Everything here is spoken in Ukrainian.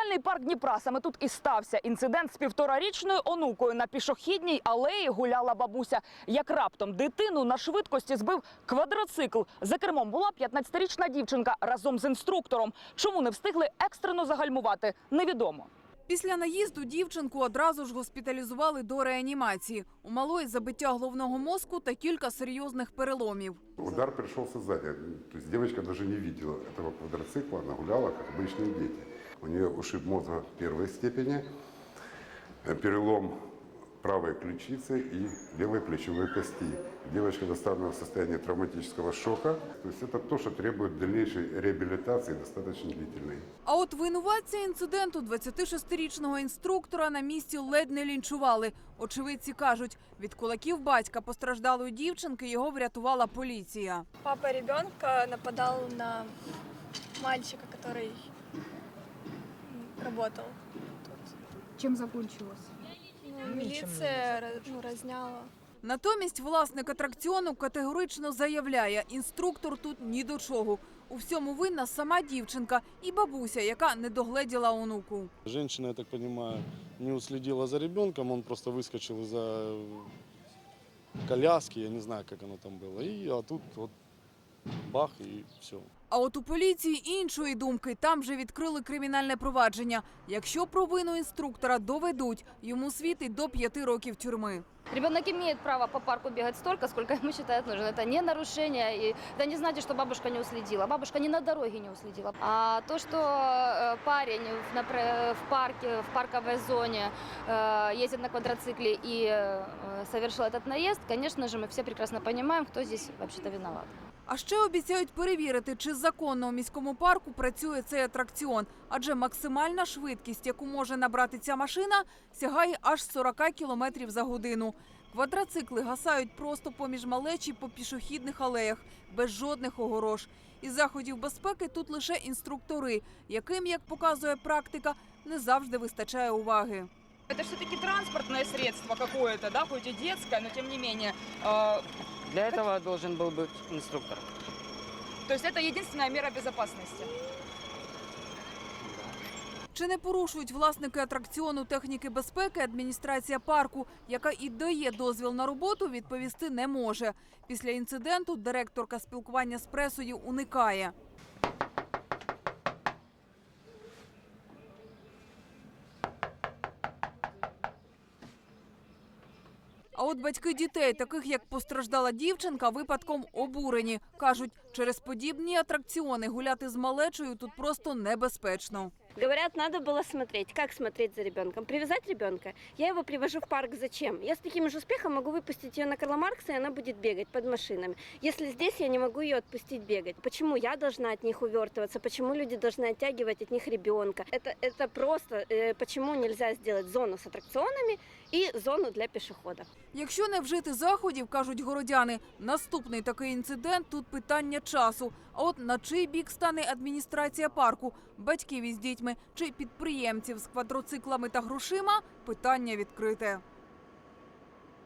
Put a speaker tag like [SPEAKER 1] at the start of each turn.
[SPEAKER 1] Центральний парк Дніпра саме тут і стався інцидент з півторарічною онукою. На пішохідній алеї гуляла бабуся. Як раптом дитину на швидкості збив квадроцикл. За кермом була 15-річна дівчинка разом з інструктором. Чому не встигли екстрено загальмувати, невідомо.
[SPEAKER 2] Після наїзду дівчинку одразу ж госпіталізували до реанімації. У малої забиття головного мозку та кілька серйозних переломів.
[SPEAKER 3] Удар пришелся сзади. То есть девочка даже не видела этого квадроцикла, она гуляла, как обычные дети. У нее ушиб мозга первой степени, э, перелом правой ключицы и левой плечевой кости. Девочка доставлена в состояние травматического шока. То есть это то, что требует дальнейшей реабилитации, достаточно длительной.
[SPEAKER 2] А от винуватця інциденту 26-річного інструктора на місці ледь не лінчували. Очевидці кажуть, від кулаків батька постраждалої дівчинки його врятувала поліція.
[SPEAKER 4] Папа ребенка нападал на мальчика, который м, работал тут.
[SPEAKER 5] Чем закончилось?
[SPEAKER 4] Ну, милиция ну, разняла.
[SPEAKER 2] Натомість власник атракціону категорично заявляє, інструктор тут ні до чого. У всьому винна сама дівчинка і бабуся, яка не догледіла онуку.
[SPEAKER 6] Женщина, я так понимаю, не уследила за ребенком, он просто выскочил из-за коляски, я не знаю, как оно там было. И а тут вот бах и все.
[SPEAKER 2] А от у поліції іншої думки там вже відкрили кримінальне провадження. Якщо провину інструктора доведуть, йому світить до п'яти років тюрми.
[SPEAKER 7] Ребенок имеет право по парку бегать столько, сколько ему считает нужно. Это не нарушение, и это не значит, что бабушка не уследила. Бабушка ни на дороге не уследила. А то, что э, парень в, напр- в парке, в парковой зоне э, ездит на квадроцикле и э, совершил этот наезд, конечно же, мы все прекрасно понимаем, кто здесь вообще-то виноват.
[SPEAKER 2] А ще обіцяють перевірити, чи законно у міському парку працює цей атракціон, адже максимальна швидкість, яку може набрати ця машина, сягає аж 40 км за годину. Квадроцикли гасають просто поміж малечі по пішохідних алеях, без жодних огорож. Із заходів безпеки тут лише інструктори, яким, як показує практика, не завжди вистачає уваги.
[SPEAKER 1] Это все-таки транспортное средство какое-то, да, хоть и детское, но тем не менее. Э,
[SPEAKER 8] Для этого должен был быть инструктор.
[SPEAKER 1] то есть это единственная мера безопасности.
[SPEAKER 2] Чи не порушують власники атракціону техніки безпеки адміністрація парку, яка і дає дозвіл на роботу, відповісти не може. Після інциденту директорка спілкування з пресою уникає. А от батьки дітей, таких як постраждала дівчинка, випадком обурені. Кажуть, через подібні атракціони гуляти з малечою тут просто небезпечно.
[SPEAKER 9] Говорят, надо было смотреть. Как смотреть за ребенком? Привязать ребенка? Я его привожу в парк зачем? Я с таким же успехом могу выпустить ее на Карла Маркса, и она будет бегать под машинами. Если здесь я не могу ее отпустить бегать. Почему я должна от них увертываться? Почему люди должны оттягивать от них ребенка? Это, это просто э, почему нельзя сделать зону с аттракционами и зону для пешеходов?
[SPEAKER 2] Якщо не вжити заходів, кажуть городяни, наступний такий інцидент тут питання часу. А от на чий бік стане адміністрація парку, батьків із дітьми чи підприємців з квадроциклами та грошима питання відкрите.